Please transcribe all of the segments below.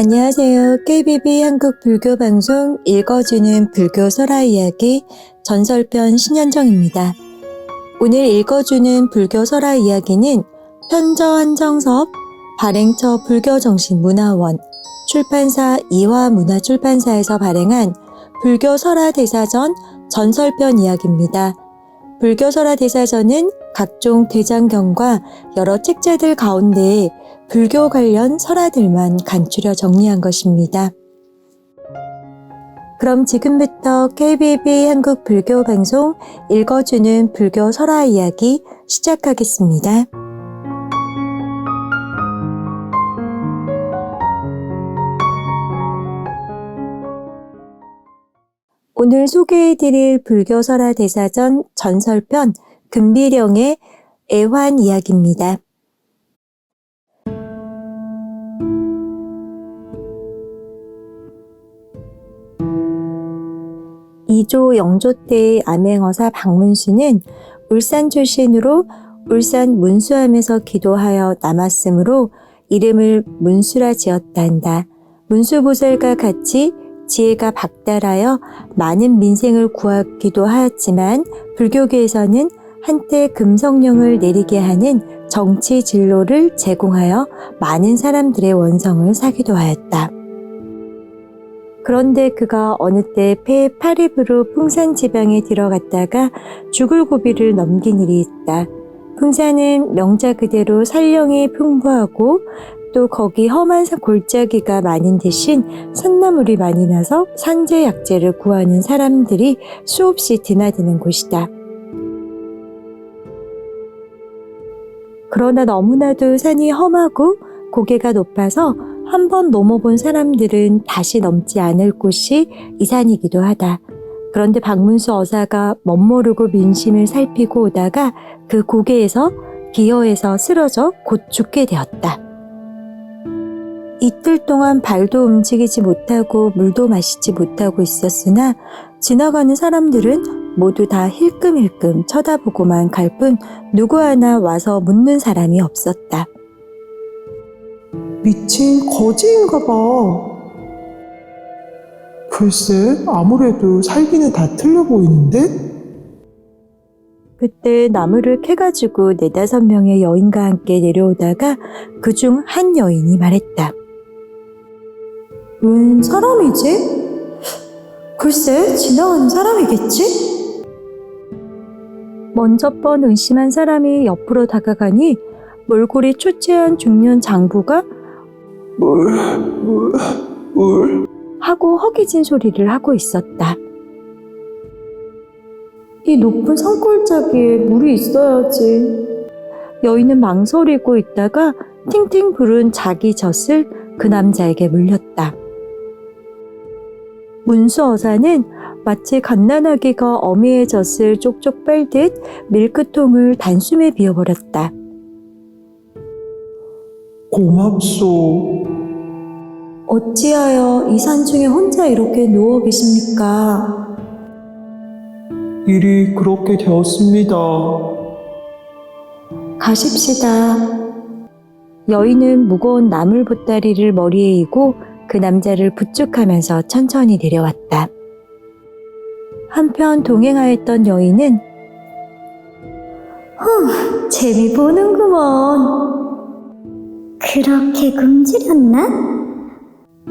안녕하세요. KBB 한국 불교 방송 읽어주는 불교 설화 이야기 전설편 신현정입니다. 오늘 읽어주는 불교 설화 이야기는 편저 한정섭 발행처 불교정신문화원 출판사 이화문화출판사에서 발행한 불교 설화 대사전 전설편 이야기입니다. 불교 설화 대사전은 각종 대장경과 여러 책자들 가운데 불교 관련 설화들만 간추려 정리한 것입니다. 그럼 지금부터 KBB 한국 불교 방송 읽어주는 불교 설화 이야기 시작하겠습니다. 오늘 소개해드릴 불교 설화 대사전 전설편 금비령의 애환 이야기입니다. 이조 영조 때의 암행어사 박문수는 울산 출신으로 울산 문수함에서 기도하여 남았으므로 이름을 문수라 지었다 한다. 문수보살과 같이 지혜가 박달하여 많은 민생을 구하기도 하였지만 불교계에서는 한때 금성령을 내리게 하는 정치 진로를 제공하여 많은 사람들의 원성을 사기도 하였다. 그런데 그가 어느 때폐 8입으로 풍산 지방에 들어갔다가 죽을 고비를 넘긴 일이 있다. 풍산은 명자 그대로 산령이 풍부하고 또 거기 험한 골짜기가 많은 대신 산나물이 많이 나서 산재 약재를 구하는 사람들이 수없이 드나드는 곳이다. 그러나 너무나도 산이 험하고 고개가 높아서 한 번 넘어본 사람들은 다시 넘지 않을 곳이 이 산이기도 하다. 그런데 박문수 어사가 멋모르고 민심을 살피고 오다가 그 고개에서 기어에서 쓰러져 곧 죽게 되었다. 이틀 동안 발도 움직이지 못하고 물도 마시지 못하고 있었으나 지나가는 사람들은 모두 다 힐끔힐끔 쳐다보고만 갈 뿐 누구 하나 와서 묻는 사람이 없었다. 미친 거지인가 봐. 글쎄, 아무래도 살기는 다 틀려 보이는데? 그때 나무를 캐가지고 네다섯 명의 여인과 함께 내려오다가 그 중 한 여인이 말했다. 웬 사람이지? 글쎄, 지나가는 사람이겠지? 먼저 번 의심한 사람이 옆으로 다가가니 몰골이 초췌한 중년 장부가 물, 물, 물. 하고 허기진 소리를 하고 있었다. 이 높은 산골짜기에 물이 있어야지. 여인은 망설이고 있다가 팅팅 부른 자기 젖을 그 남자에게 물렸다. 문수 어사는 마치 갓난아기가 어미의 젖을 쪽쪽 빨듯 밀크통을 단숨에 비워버렸다. 고맙소. 어찌하여 이 산중에 혼자 이렇게 누워 계십니까? 일이 그렇게 되었습니다. 가십시다. 여인은 무거운 나물 보따리를 머리에 이고 그 남자를 부축하면서 천천히 내려왔다. 한편 동행하였던 여인은 후, 재미 보는구먼. 그렇게 굶주렸나?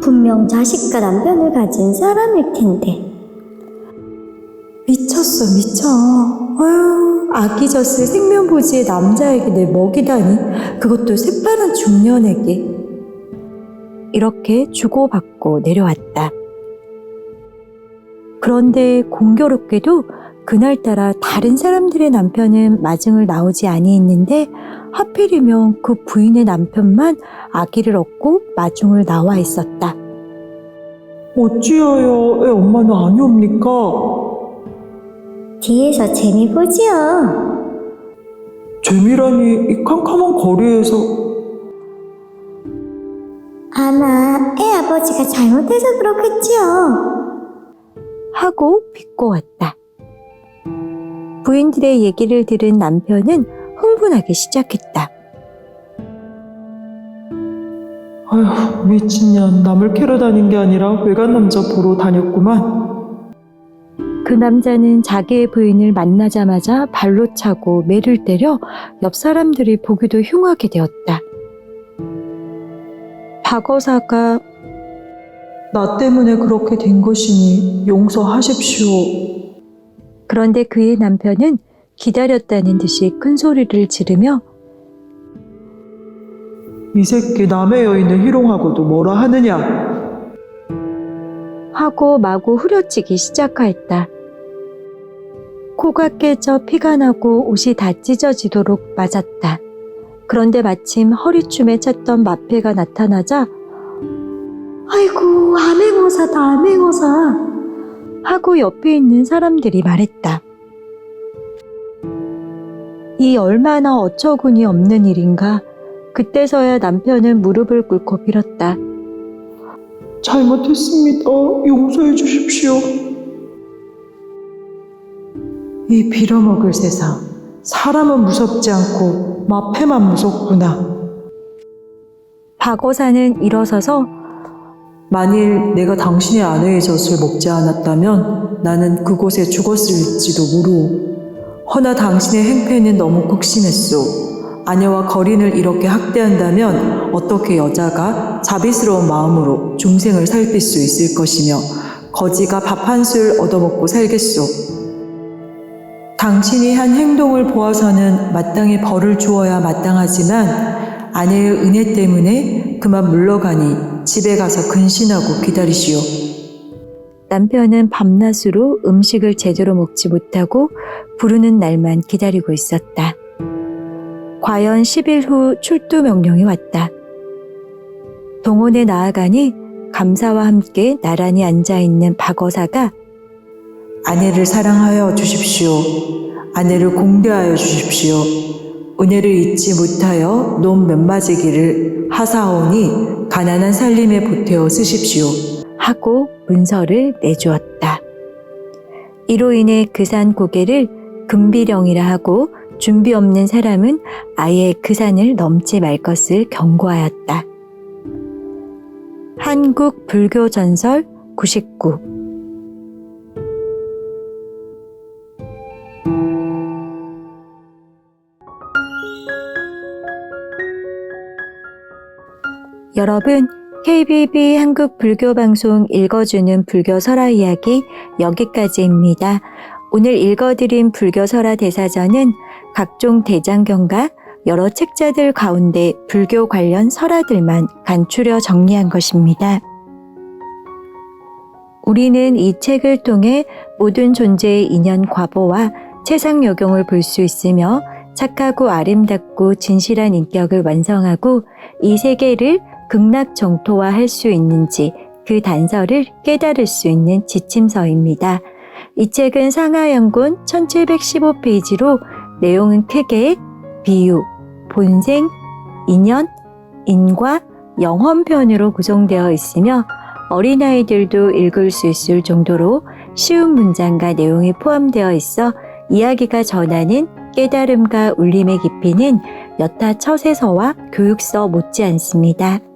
분명 자식과 남편을 가진 사람일 텐데. 미쳤어, 미쳐. 아유, 아기 젖을 생명보지의 남자에게 내 먹이다니. 그것도 새파란 중년에게. 이렇게 주고받고 내려왔다. 그런데 공교롭게도 그날따라 다른 사람들의 남편은 마증을 나오지 아니했는데 하필이면 그 부인의 남편만 아기를 얻고 마중을 나와 있었다. 어찌하여 애 엄마는 아니옵니까? 뒤에서 재미 보지요. 재미라니 이 캄캄한 거리에서 아마 애 아버지가 잘못해서 그렇겠지요. 하고 비꼬았다. 부인들의 얘기를 들은 남편은 흥분하기 시작했다. 아휴, 미친년. 남을 캐러 다닌 게 아니라 외간 남자 보러 다녔구만. 그 남자는 자기의 부인을 만나자마자 발로 차고 매를 때려 옆 사람들이 보기도 흉하게 되었다. 박어사가 나 때문에 그렇게 된 것이니 용서하십시오. 그런데 그의 남편은 기다렸다는 듯이 큰 소리를 지르며 이 새끼 남의 여인을 희롱하고도 뭐라 하느냐? 하고 마구 후려치기 시작하였다. 코가 깨져 피가 나고 옷이 다 찢어지도록 맞았다. 그런데 마침 허리춤에 찼던 마패가 나타나자 아이고 암행어사다 암행어사 하고 옆에 있는 사람들이 말했다. 이 얼마나 어처구니 없는 일인가. 그때서야 남편은 무릎을 꿇고 빌었다. 잘못했습니다. 용서해 주십시오. 이 빌어먹을 세상. 사람은 무섭지 않고 마패만 무섭구나. 박어사는 일어서서 만일 내가 당신의 아내의 젖을 먹지 않았다면 나는 그곳에 죽었을지도 모르오. 허나 당신의 행패는 너무 극심했소. 아내와 거린을 이렇게 학대한다면 어떻게 여자가 자비스러운 마음으로 중생을 살필 수 있을 것이며 거지가 밥 한 술 얻어먹고 살겠소. 당신이 한 행동을 보아서는 마땅히 벌을 주어야 마땅하지만 아내의 은혜 때문에 그만 물러가니 집에 가서 근신하고 기다리시오. 남편은 밤낮으로 음식을 제대로 먹지 못하고 부르는 날만 기다리고 있었다. 과연 10일 후 출두 명령이 왔다. 동원에 나아가니 감사와 함께 나란히 앉아있는 박어사가 아내를 사랑하여 주십시오. 아내를 공대하여 주십시오. 은혜를 잊지 못하여 논 몇마지기를 하사오니 가난한 살림에 보태어 쓰십시오. 하고 문서를 내주었다. 이로 인해 그산 고개를 금비령이라 하고 준비 없는 사람은 아예 그 산을 넘지 말 것을 경고하였다. 한국 불교 전설 99 여러분, KBB 한국 불교 방송 읽어주는 불교 설화 이야기 여기까지입니다. 오늘 읽어드린 불교 설화 대사전은 각종 대장경과 여러 책자들 가운데 불교 관련 설화들만 간추려 정리한 것입니다. 우리는 이 책을 통해 모든 존재의 인연 과보와 최상요경을 볼 수 있으며 착하고 아름답고 진실한 인격을 완성하고 이 세계를 극락 정토화할 수 있는지 그 단서를 깨달을 수 있는 지침서입니다. 이 책은 상하연군 1715페이지로 내용은 크게 비유, 본생, 인연, 인과, 영혼편으로 구성되어 있으며 어린아이들도 읽을 수 있을 정도로 쉬운 문장과 내용이 포함되어 있어 이야기가 전하는 깨달음과 울림의 깊이는 여타 처세서와 교육서 못지않습니다.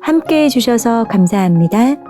함께 해주셔서 감사합니다.